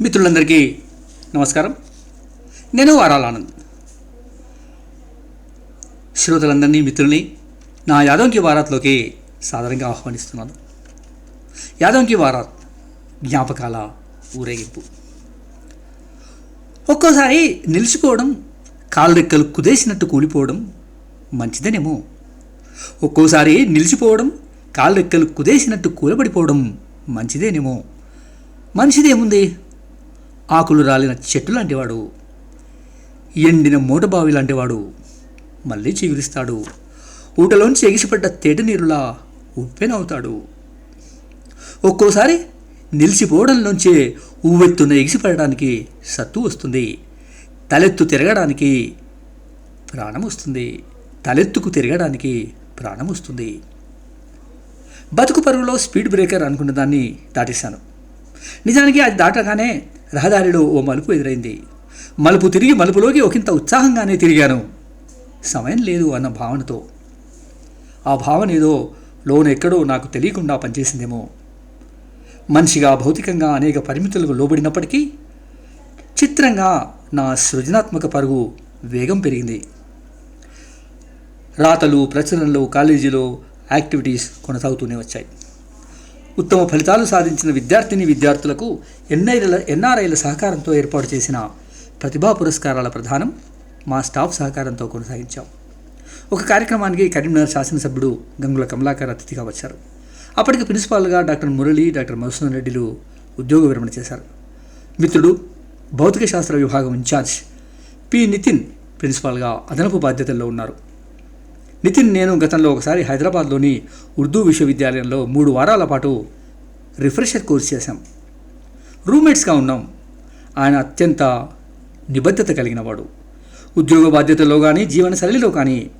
మిత్రులందరికీ నమస్కారం. నేను వారాల ఆనంద్ శ్రోతలందరినీ మిత్రుల్ని నా యాదవంకి వారాత్లోకి సాధారణంగా ఆహ్వానిస్తున్నాను. యాదవంకి వారాత్ జ్ఞాపకాల ఊరేగింపు. ఒక్కోసారి నిలిచిపోవడం కాలు రెక్కలు కుదేసినట్టు కూలిపోవడం మంచిదనేమో. ఒక్కోసారి నిలిచిపోవడం కాలు రెక్కలు కుదేసినట్టు కూలబడిపోవడం మంచిదేనేమో. మనిషిదేముంది? ఆకులు రాలిన చెట్టు లాంటివాడు. ఎండిన మూటబావి లాంటివాడు మళ్ళీ చిగురిస్తాడు. ఊటలోంచి ఎగిసిపడ్డ తేట నీరులా ఉప్పెనవుతాడు ఒక్కోసారి నిలిచిపోవడంలోంచే ఉవ్వెత్తున ఎగిసిపడడానికి సత్తు వస్తుంది. తలెత్తు తిరగడానికి ప్రాణం వస్తుంది. తలెత్తుకు తిరగడానికి ప్రాణం వస్తుంది. బతుకు పరుగులో స్పీడ్ బ్రేకర్ అనుకున్న దాన్ని దాటేశాను. నిజానికి అది దాటగానే రహదారిలో ఓ మలుపు ఎదురైంది. మలుపు తిరిగి మలుపులోకి ఒకంత ఉత్సాహంగానే తిరిగాను. సమయం లేదు అన్న భావనతో. ఆ భావన ఏదో లోన ఎక్కడో నాకు తెలియకుండా పనిచేసిందేమో. మనిషిగా భౌతికంగా అనేక పరిమితులకు లోబడినప్పటికీ చిత్రంగా నా సృజనాత్మక పరుగు వేగం పెరిగింది. రాతలు ప్రచురణలు కాలేజీలో యాక్టివిటీస్ కొనసాగుతూనే వచ్చాయి. ఉత్తమ ఫలితాలు సాధించిన విద్యార్థిని విద్యార్థులకు ఎన్ఐల ఎన్ఆర్ఐల సహకారంతో ఏర్పాటు చేసిన ప్రతిభా పురస్కారాల ప్రధానం మా స్టాఫ్ సహకారంతో కొనసాగించాం. ఒక కార్యక్రమానికి కరీంనగర్ శాసనసభ్యుడు గంగుల కమలాకర్ అతిథిగా వచ్చారు. అప్పటికి ప్రిన్సిపాల్గా డాక్టర్ మురళి డాక్టర్ మధుసూదన్ రెడ్డిలు ఉద్యోగ విరమణ చేశారు. మిత్రుడు భౌతిక శాస్త్ర విభాగం ఇన్ఛార్జ్ పి నితిన్ ప్రిన్సిపాల్గా అదనపు బాధ్యతల్లో ఉన్నారు. నితిన్ నేను గతంలో ఒకసారి హైదరాబాద్లోని ఉర్దూ విశ్వవిద్యాలయంలో మూడు వారాల పాటు రిఫ్రెషర్ కోర్స్ చేశాం. రూమ్మేట్స్గా ఉన్నాం. ఆయన అత్యంత నిబద్ధత కలిగినవాడు ఉద్యోగ బాధ్యతల్లో కానీ జీవన శైలిలో కానీ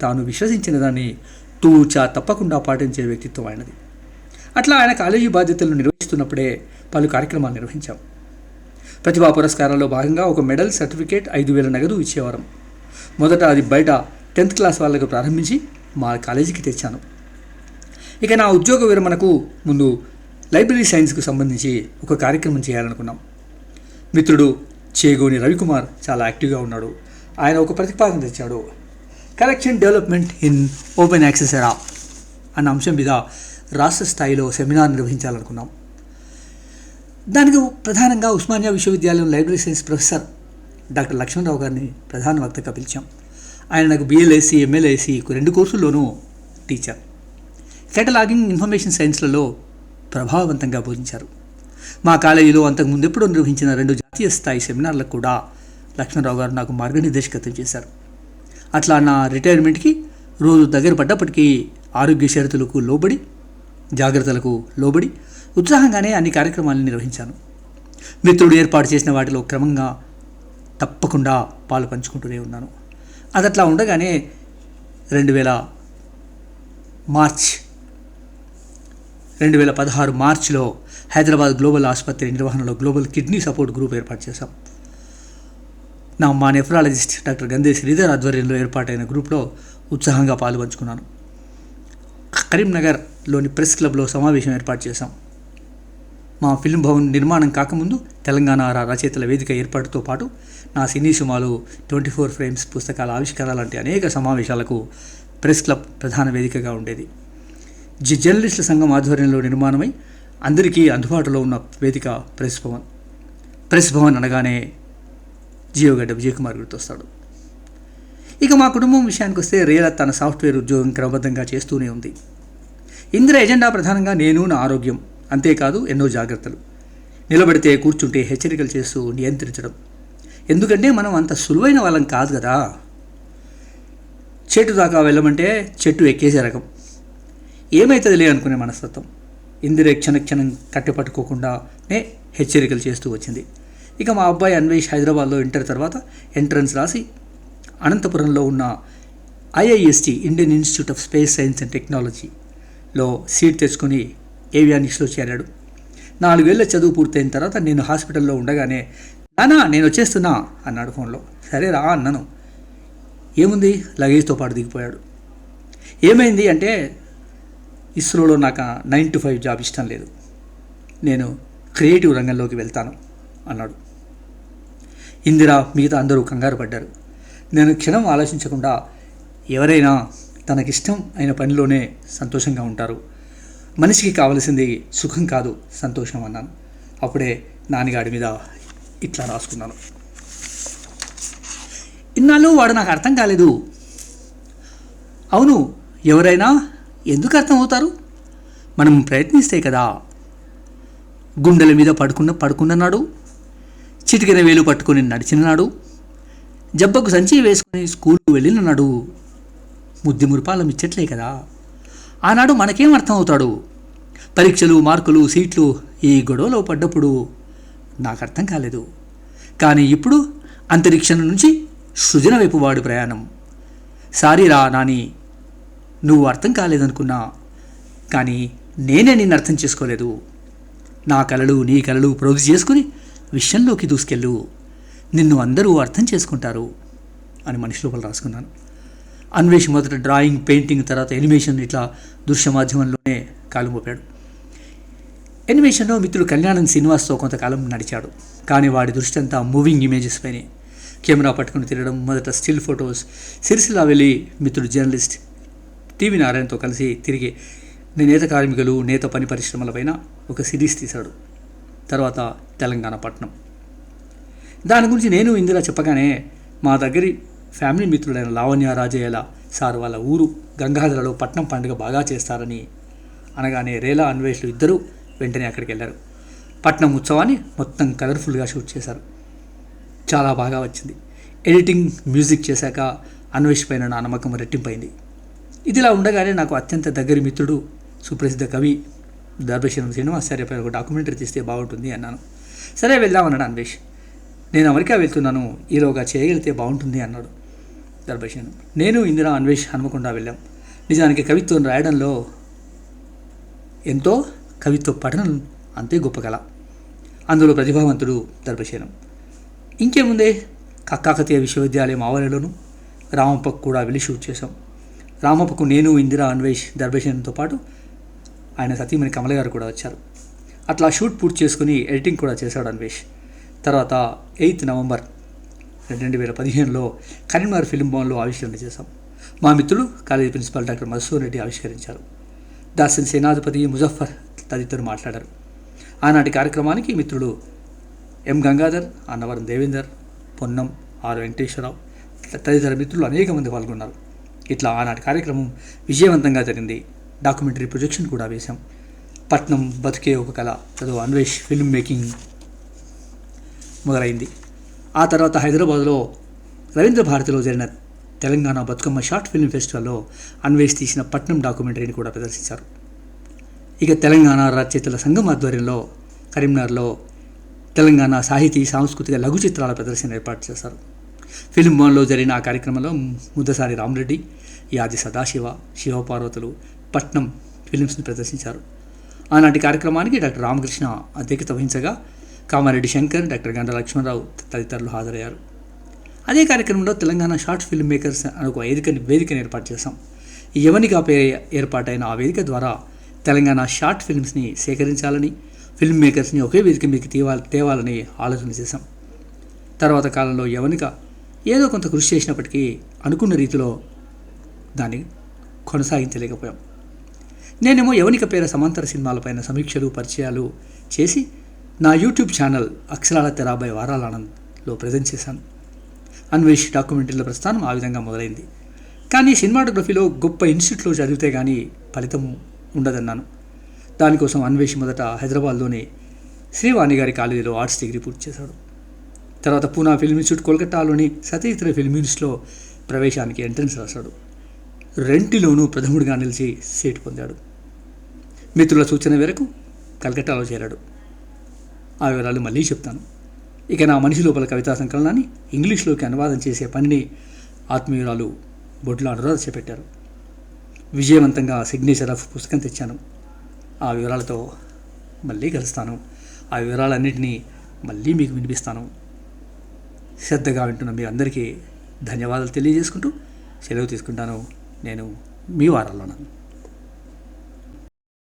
తాను విశ్వసించిన దాన్ని తూచా తప్పకుండా పాటించే వ్యక్తిత్వం ఆయనది. అట్లా ఆయన కాలేజీ బాధ్యతలను నిర్వహిస్తున్నప్పుడే పలు కార్యక్రమాలు నిర్వహించాం. ప్రతిభా పురస్కారాల్లో భాగంగా ఒక మెడల్ సర్టిఫికేట్ ఐదు వేల నగదు ఇచ్చేవారం. మొదట అది బయట టెన్త్ క్లాస్ వాళ్ళకు ప్రారంభించి మా కాలేజీకి తెచ్చాను. ఇక నా ఉద్యోగ విరమణకు ముందు లైబ్రరీ సైన్స్కు సంబంధించి ఒక కార్యక్రమం చేయాలనుకున్నాం. మిత్రుడు చేగోని రవికుమార్ చాలా యాక్టివ్గా ఉన్నాడు. ఆయన ఒక ప్రతిపాదన తెచ్చాడు. Collection development in open access era అన్న అంశం మీద రాష్ట్ర స్థాయిలో సెమినార్ నిర్వహించాలనుకున్నాం. దానికి ప్రధానంగా ఉస్మానియా విశ్వవిద్యాలయం library science professor doctor Lakshmanarao గారిని ప్రధాన వక్తగా పిలిచాం. ఆయన నాకు బిఎల్ఏసి ఎంఎల్ఏసి రెండు కోర్సుల్లోనూ టీచర్. కేటలాగింగ్ ఇన్ఫర్మేషన్ సైన్స్లలో ప్రభావవంతంగా బోధించారు. మా కాలేజీలో అంతకుముందు ఎప్పుడో నిర్వహించిన రెండు జాతీయ స్థాయి సెమినార్లకు కూడా లక్ష్మణరావు గారు నాకు మార్గనిర్దేశకత్వం చేశారు. అట్లా నా రిటైర్మెంట్కి రోజు దగ్గర పడ్డప్పటికీ ఆరోగ్య షరతులకు లోబడి జాగ్రత్తలకు లోబడి ఉత్సాహంగానే అన్ని కార్యక్రమాలను నిర్వహించాను. మిత్రుడు ఏర్పాటు చేసిన వాటిలో క్రమంగా తప్పకుండా పాలు పంచుకుంటూనే ఉన్నాను. అది అట్లా ఉండగానే రెండు వేల మార్చ్ రెండు వేల పదహారు మార్చిలో హైదరాబాద్ గ్లోబల్ ఆసుపత్రి నిర్వహణలో గ్లోబల్ కిడ్నీ సపోర్ట్ గ్రూప్ ఏర్పాటు చేశాం. నా మా నెఫ్రాలజిస్ట్ డాక్టర్ గంధే శ్రీధర్ ఆధ్వర్యంలో ఏర్పాటైన గ్రూప్లో ఉత్సాహంగా పాలుపంచుకున్నాను. కరీంనగర్లోని ప్రెస్ క్లబ్లో సమావేశం ఏర్పాటు చేశాం. మా ఫిల్మ్ భవన్ నిర్మాణం కాకముందు తెలంగాణ రా- రచయితల వేదిక ఏర్పాటుతో పాటు నా సినీ సుమాలు ట్వంటీ ఫోర్ ఫ్రేమ్స్ పుస్తకాల ఆవిష్కారాలు లాంటి అనేక సమావేశాలకు ప్రెస్ క్లబ్ ప్రధాన వేదికగా ఉండేది. జి జర్నలిస్టుల సంఘం ఆధ్వర్యంలో నిర్మాణమై అందరికీ అందుబాటులో ఉన్న వేదిక ప్రెస్ భవన్. ప్రెస్ భవన్ అనగానే జియోగడ్డ విజయకుమార్ గుర్తొస్తాడు. ఇక మా కుటుంబం విషయానికి వస్తే రేల తన సాఫ్ట్వేర్ ఉద్యోగం క్రమబద్ధంగా చేస్తూనే ఉంది. ఇందిర ఎజెండా ప్రధానంగా నేను నా ఆరోగ్యం అంతేకాదు ఎన్నో జాగ్రత్తలు. నిలబడితే కూర్చుంటే హెచ్చరికలు చేస్తూ నియంత్రించడం. ఎందుకంటే మనం అంత సులువైన వాళ్ళం కాదు కదా. చెట్టు దాకా వెళ్ళమంటే చెట్టు ఎక్కేసే రకం. ఏమవుతుందిలే అనుకునే మనస్తత్వం. ఇందిరే క్షణ క్షణం కట్టెపట్టుకోకుండానే హెచ్చరికలు చేస్తూ వచ్చింది. ఇక మా అబ్బాయి అన్వేష్ హైదరాబాద్లో ఇంటర్ తర్వాత ఎంట్రన్స్ రాసి అనంతపురంలో ఉన్న IIST Indian institute of space science and టెక్నాలజీలో సీట్ తెచ్చుకొని ఏవియానిక్స్లో చేరాడు. నాలుగేళ్ళ చదువు పూర్తయిన తర్వాత నేను హాస్పిటల్లో ఉండగానే నానా నేను వచ్చేస్తున్నా అన్నాడు ఫోన్లో. సరే రా అన్నాను. ఏముంది? లగేజ్తో పాటు దిగిపోయాడు. ఏమైంది అంటే ఇస్రోలో నాకు నైన్ టు ఫైవ్ జాబ్ ఇష్టం లేదు. నేను క్రియేటివ్ రంగంలోకి వెళ్తాను అన్నాడు. ఇందిరా మిగతా అందరూ కంగారు పడ్డారు. నేను క్షణం ఆలోచించకుండా ఎవరైనా తనకిష్టం అయిన పనిలోనే సంతోషంగా ఉంటారు. మనిషికి కావలసింది సుఖం కాదు సంతోషం అన్నాను. అప్పుడే నాన్నగాడి మీద ఇట్లా రాసుకున్నాను. ఇన్నాళ్ళు వాడు నాకు అర్థం కాలేదు. అవును ఎవరైనా ఎందుకు అర్థమవుతారు మనం ప్రయత్నిస్తే కదా. గుండెల మీద పడుకున్న పడుకున్ననాడు చిటికిన వేలు పట్టుకొని నడిచిననాడు జబ్బకు సంచి వేసుకుని స్కూల్కు వెళ్ళిననాడు ముద్ది మురిపాలం ఇచ్చట్లే కదా. ఆనాడు మనకేం అర్థం అవుతాడు పరీక్షలు మార్కులు సీట్లు ఈ గొడవలో పడ్డప్పుడు నాకు అర్థం కాలేదు. కానీ ఇప్పుడు అంతరిక్షం నుంచి సృజన వైపు వాడు ప్రయాణం. సారీరా నాని నువ్వు అర్థం కాలేదనుకున్నా కానీ నేనే నిన్ను అర్థం చేసుకోలేదు. నా కలలు నీ కలలు ప్రోధి చేసుకుని విషయంలోకి దూసుకెళ్ళు. నిన్ను అందరూ అర్థం చేసుకుంటారు అని మనిషి లోపల రాసుకున్నాను. అన్వేష్ మొదట డ్రాయింగ్ పెయింటింగ్ తర్వాత ఎనిమేషన్ ఇట్లా దృశ్య మాధ్యమంలోనే కాలుమోపాడు ఎనిమేషన్లో మిత్రుడు కళ్యాణం శ్రీనివాస్తో కొంతకాలం నడిచాడు. కానీ వాడి దృష్టి అంతా మూవింగ్ ఇమేజెస్ పైనే. కెమెరా పట్టుకుని తిరగడం మొదట స్టిల్ ఫొటోస్. సిరిసిలా వెళ్ళి మిత్రుడు జర్నలిస్ట్ టీవీ నారాయణతో కలిసి తిరిగి నేత కార్మికులు నేత పని పరిశ్రమలపైన ఒక సిరీస్ తీశాడు. తర్వాత తెలంగాణ పట్నం. దాని గురించి నేను ఇందిరా చెప్పగానే మా దగ్గరి ఫ్యామిలీ మిత్రుడైన లావణ్య రాజయ్యల సార్ వాళ్ళ ఊరు గంగాధరలో పట్నం పండుగ బాగా చేస్తారని అనగానే రేలా అన్వేషులు ఇద్దరూ వెంటనే అక్కడికి వెళ్ళారు. పట్నం ఉత్సవాన్ని మొత్తం కలర్ఫుల్గా షూట్ చేశారు. చాలా బాగా వచ్చింది. ఎడిటింగ్ మ్యూజిక్ చేశాక అన్వేష్ పైన నా నమ్మకం రెట్టింపైంది. ఇదిలా ఉండగానే నాకు అత్యంత దగ్గరి మిత్రుడు సుప్రసిద్ధ కవి దర్భశనం శ్రీనివాసార్య పైన ఒక డాక్యుమెంటరీ తీస్తే బాగుంటుంది అన్నాను. సరే వెళ్దామన్నాడు అన్వేష్. నేను అమెరికా వెళ్తున్నాను. ఈలోగా చేయగలిగితే బాగుంటుంది అన్నాడు. దర్భశనం నేను ఇందిరా అన్వేష్ హనుమకొండ వెళ్ళాం. నిజానికి కవిత్వం రాయడంలో ఎంతో కవిత్వ పఠనం అంతే గొప్ప కళ. అందులో ప్రతిభావంతుడు దర్భశనం ఇంకేముందే కక్కాకతీయ విశ్వవిద్యాలయం ఆవరణలోను రామప్పకు కూడా వెళ్ళి షూట్ చేశాం. రామప్పకు నేను ఇందిరా అన్వేష్ దర్భశనంతో పాటు ఆయన సతీమణి కమల గారు కూడా వచ్చారు. అట్లా షూట్ పూర్తి చేసుకుని ఎడిటింగ్ కూడా చేశాడు అన్వేష్. తర్వాత ఎయిత్ నవంబర్ రెండు వేల పదిహేనులో కరీంనగర్ ఫిలిం భవన్లో ఆవిష్కరణ చేశాం. మా మిత్రులు college principal doctor Madhusur Reddy ఆవిష్కరించారు. దాసన్ సేనాధిపతి ముజఫర్ తదితరులు మాట్లాడారు. ఆనాటి కార్యక్రమానికి మిత్రులు ఎం గంగాధర్ అన్నవరం దేవేందర్ పొన్నం ఆర్ వెంకటేశ్వరరావు తదితర మిత్రులు అనేక మంది పాల్గొన్నారు. ఇట్లా ఆనాటి కార్యక్రమం విజయవంతంగా జరిగింది. డాక్యుమెంటరీ ప్రొజెక్షన్ కూడా వేశాం. పట్నం బతికే ఒక కళ చదువు అన్వేష్ ఫిల్మ్ మేకింగ్ మొదలైంది. ఆ తర్వాత హైదరాబాద్లో రవీంద్ర భారతిలో జరిగిన తెలంగాణ బతుకమ్మ షార్ట్ ఫిల్మ్ ఫెస్టివల్లో అన్వేష్ తీసిన పట్నం డాక్యుమెంటరీని కూడా ప్రదర్శించారు. ఇక తెలంగాణ రచయితల సంఘం ఆధ్వర్యంలో కరీంనగర్లో తెలంగాణ సాహితీ సాంస్కృతిక లఘు చిత్రాల ప్రదర్శన ఏర్పాటు చేశారు. ఫిల్మ్ భవన్లో జరిగిన ఆ కార్యక్రమంలో ముద్దసారి రామరెడ్డి యాది సదాశివ శివపార్వతులు పట్నం ఫిలిమ్స్ని ప్రదర్శించారు. ఆనాటి కార్యక్రమానికి డాక్టర్ రామకృష్ణ అధ్యక్షత వహించగా కామారెడ్డి శంకర్ డాక్టర్ గంట లక్ష్మణరావు తదితరులు హాజరయ్యారు. అదే కార్యక్రమంలో తెలంగాణ షార్ట్ ఫిల్మ్ మేకర్స్ అనే ఒక వేదికని వేదికను ఏర్పాటు చేశాం. యవనిగా పేరు ఏర్పాటైన ఆ వేదిక ద్వారా తెలంగాణ షార్ట్ ఫిల్మ్స్ని సేకరించాలని ఫిల్మ్ మేకర్స్ని ఒకే వేదిక మీకు తీవా తేవాలని ఆలోచన చేశాం. తర్వాత కాలంలో యవనిక ఏదో కొంత కృషి చేసినప్పటికీ అనుకున్న రీతిలో దాన్ని కొనసాగించలేకపోయాం. నేనేమో యవనిక పేర సమాంతర సినిమాలపైన సమీక్షలు పరిచయాలు చేసి నా యూట్యూబ్ ఛానల్ అక్షరాల తెరాబై వారాల ఆనంద్లో ప్రజెంట్ చేశాను. అన్వేష్ డాక్యుమెంటరీల ప్రస్థానం ఆ విధంగా మొదలైంది. కానీ సినిమాటోగ్రఫీలో గొప్ప ఇన్స్టిట్యూట్లో చదివితే కానీ ఫలితం ఉండదన్నాను. దానికోసం అన్వేష్ మొదట హైదరాబాద్లోని శ్రీవాణి గారి కాలేజీలో ఆర్ట్స్ డిగ్రీ పూర్తి చేశాడు. తర్వాత పూనా ఫిల్మ్ ఇన్స్టిట్యూట్ కోల్కతాలోని సతీతర ఫిల్మ్ ఇన్స్టిట్యూట్లో ప్రవేశానికి ఎంట్రన్స్ రాశాడు. రెంటిలోనూ ప్రథముడిగా నిలిచి సీటు పొందాడు. మిత్రుల సూచన మేరకు కలకట్టాలో చేరాడు. ఆ వివరాలు మళ్ళీ చెప్తాను. ఇక నా మనిషి లోపల కవితా సంకలనాన్ని ఇంగ్లీష్లోకి అనువాదం చేసే పనిని ఆత్మీయురాలు బొడ్ల అనురాధ చేపట్టారు. విజయవంతంగా సిగ్నేచర్ ఆఫ్ పుస్తకం తెచ్చాను. ఆ వివరాలతో మళ్ళీ కలుస్తాను. ఆ వివరాలన్నింటినీ మళ్ళీ మీకు వినిపిస్తాను. శ్రద్ధగా వింటున్న మీ అందరికీ ధన్యవాదాలు తెలియజేసుకుంటూ సెలవు తీసుకుంటాను. నేను మీ వారాల్లోనాను